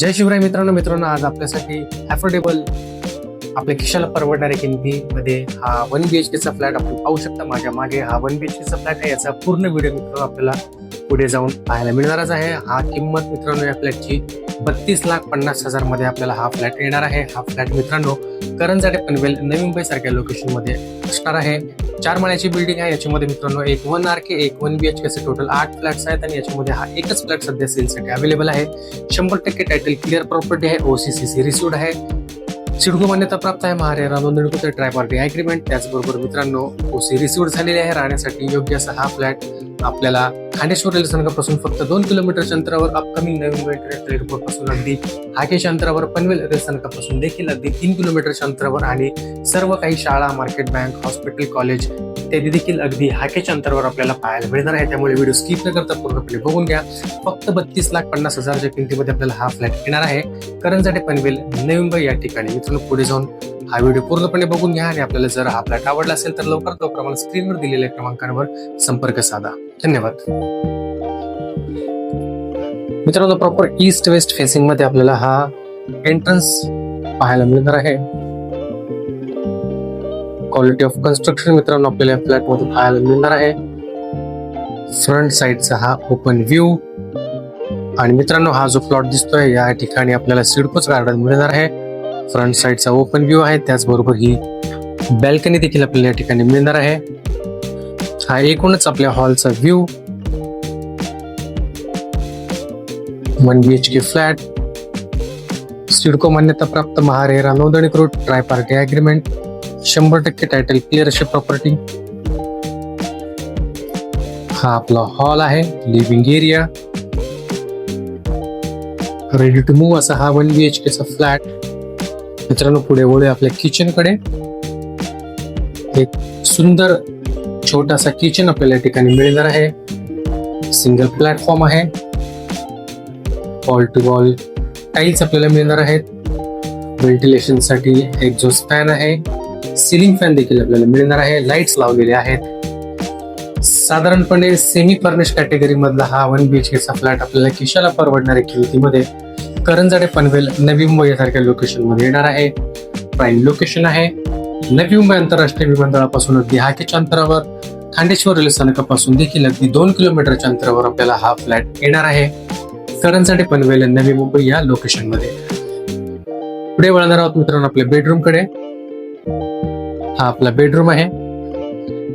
जय शिवराय मित्रांनो मित्रांनो आज आपल्यासाठी अफोर्डेबल आपल्या खिशाला परवडणाऱ्या किमतीमध्ये हा वन बी एच केचा फ्लॅट आपण पाहू शकता. माझ्या मागे हा वन बी एच केचा फ्लॅट आहे. याचा पूर्ण व्हिडिओ मित्रांनो आपल्याला पुढे जाऊन पाहायला मिळणारच आहे. हा किंमत मित्रांनो या फ्लॅटची बत्तीस लाख पन्नास हजारमध्ये आपल्याला हा फ्लॅट येणार आहे. हा फ्लॅट मित्रांनो करंजाडे पनवेल नवी मुंबई सारख्या लोकेशनमध्ये असणार आहे. चार माळ्याची बिल्डिंग आहे. याच्यामध्ये मित्रांनो एक वन आर के एक one B H K total आठ फ्लॅट्स आहेत आणि याच्यामध्ये हा एकच फ्लॅट सध्या सेलसाठी अवेलेबल आहे. शंभर टक्के टायटल क्लिअर प्रॉपर्टी आहे. ओसीसी रिसिवड आहे. सिडको मान्यता प्राप्त आहे महाराणा नोंदणीकृत ट्राय पार्टी अग्रीमेंट त्याचबरोबर मित्रांनो ओसी रिसिव्ह झालेले आहे. राहण्यासाठी योग्य असा हा फ्लॅट आपल्याला खांडेश्वर रेल्वे स्थानकापासून फक्त दोन किलोमीटरच्या अंतरावर अपकमिंग नवीन मुंबई एअरपोर्टपासून अगदी हाकेश अंतरावर पनवेल रेल्वे स्थानकापासून देखील अगदी तीन किलोमीटरच्या अंतरावर आणि सर्व काही शाळा मार्केट बँक हॉस्पिटल कॉलेज इत्यादी देखील अगदी हाकेच्या अंतरावर आपल्याला पाहायला मिळणार आहे. त्यामुळे व्हिडिओ स्किप न करता पूर्णपणे बघून घ्या. फक्त बत्तीस लाख पन्नास हजारच्या किमतीमध्ये आपल्याला हा फ्लॅट येणार आहे. करंजाडे पनवेल नवी मुंबई या ठिकाणी. मित्रांनो पुढे जाऊन हा व्हिडिओ पूर्णपणे बघून घ्या आणि आपल्याला जर हा फ्लॅट आवडला असेल तर लवकरात लवकर आम्हाला स्क्रीनवर दिलेल्या क्रमांकांवर संपर्क साधा. धन्यवाद. मित्रांनो प्रॉपर ईस्ट वेस्ट फेसिंगमध्ये आपल्याला हा एंट्रन्स पाहायला मिळणार आहे. क्वालिटी ऑफ कन्स्ट्रक्शन मित्रांनो आपल्याला फ्लॅटमध्ये पाहायला मिळणार आहे. फ्रंट साइडचा हा ओपन व्ह्यू आणि मित्रांनो हा जो प्लॉट दिसतोय या ठिकाणी आपल्याला सिडकोच गार्डन मिळणार आहे. फ्रंट साइडचा ओपन व्ह्यू आहे त्याचबरोबर ही बॅल्कनी देखील आपल्याला या ठिकाणी मिळणार आहे. हा एकूणच आपल्या हॉलचा view one B H K flat CIDCO मान्यता प्राप्त महारेरा नोंदणीकृत ट्राय पार्टी अग्रीमेंट शंभर टक्के टायटल क्लिअर अशी प्रॉपर्टी हा आपला हॉल आहे living area ready to move असा हा वन बी एच केचा फ्लॅट मित्रांनो पुढे वळू आपल्या किचनकडे एक सुंदर छोटासा किचन आपल्याला या ठिकाणी मिळणार आहे. सिंगल प्लॅटफॉर्म आहे. वॉल टू वॉल टाईल्स आपल्याला मिळणार आहेत. व्हेंटिलेशनसाठी एक्झॉस्ट फॅन आहे. सिलिंग फॅन देखील आपल्याला मिळणार आहे. लाईट्स लावलेले आहेत. साधारणपणे सेमी फर्निश कॅटेगरी मधला हा वन बी एच केचा फ्लॅट आपल्याला खिशाला परवडणाऱ्या किमतीमध्ये करंजाडे पनवेल नवी मुंबई यासारख्या लोकेशनमध्ये येणार आहे. प्राईम लोकेशन आहे. नवी मुंबई आंतरराष्ट्रीय विमानतळापासून अगदी हाकेच्या अंतरावर खांडेश्वर रेल्वे स्थानकापासून देखील अगदी दोन किलोमीटरच्या अंतरावर आपल्याला हा फ्लॅट येणार आहे. करंजाडे पनवेल नवी मुंबई या लोकेशनमध्ये. पुढे वळणार आहोत मित्रांनो आपल्या बेडरूमकडे. हा आपला बेडरूम आहे.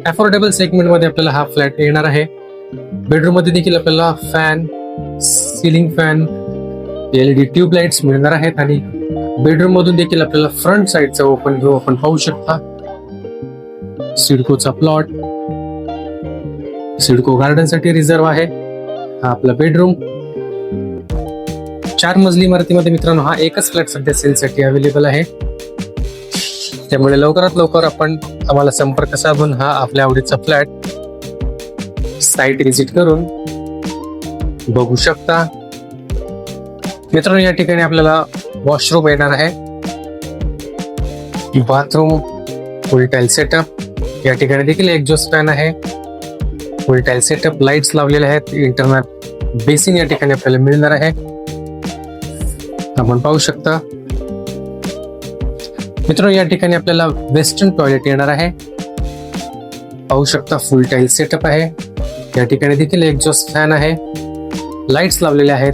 अफोर्डेबल सेगमेंटमध्ये आपल्याला हा फ्लॅट येणार आहे. बेडरूममध्ये देखील आपल्याला fan ceiling fan LED tubelights मिळणार आहेत आणि बेडरूम मधून देखील आपल्याला फ्रंट साइडचा ओपन व्ह्यू आपण पाहू शकता. सिडकोचा प्लॉट सिडको गार्डनसाठी रिझर्व आहे. हा आपला बेडरूम चार मजली इमारतीमध्ये मित्रांनो हा एकच फ्लॅट सध्या सेलसाठी अवेलेबल आहे. त्यामुळे लवकरात लवकर आपण आम्हाला संपर्क साधून हा आपल्या आवडीचा फ्लॅट साईट व्हिजिट करून बघू शकता. मित्रांनो या ठिकाणी आपल्याला वॉशरूम येणार आहे. बाथरूम फुल टाईल सेटअप या ठिकाणी देखील एक्झॉस्ट फॅन आहे. फुल टाईल सेटअप लाईट्स लावलेले आहेत. इंटरनल बेसिन या ठिकाणी आपल्याला मिळणार आहे. आपण पाहू शकता. मित्रांनो या ठिकाणी आपल्याला वेस्टर्न टॉयलेट येणार आहे. पाहू शकता फुल टाईल सेटअप आहे. या ठिकाणी देखील एक्झॉस्ट फॅन आहे. लाईट्स लावलेले आहेत.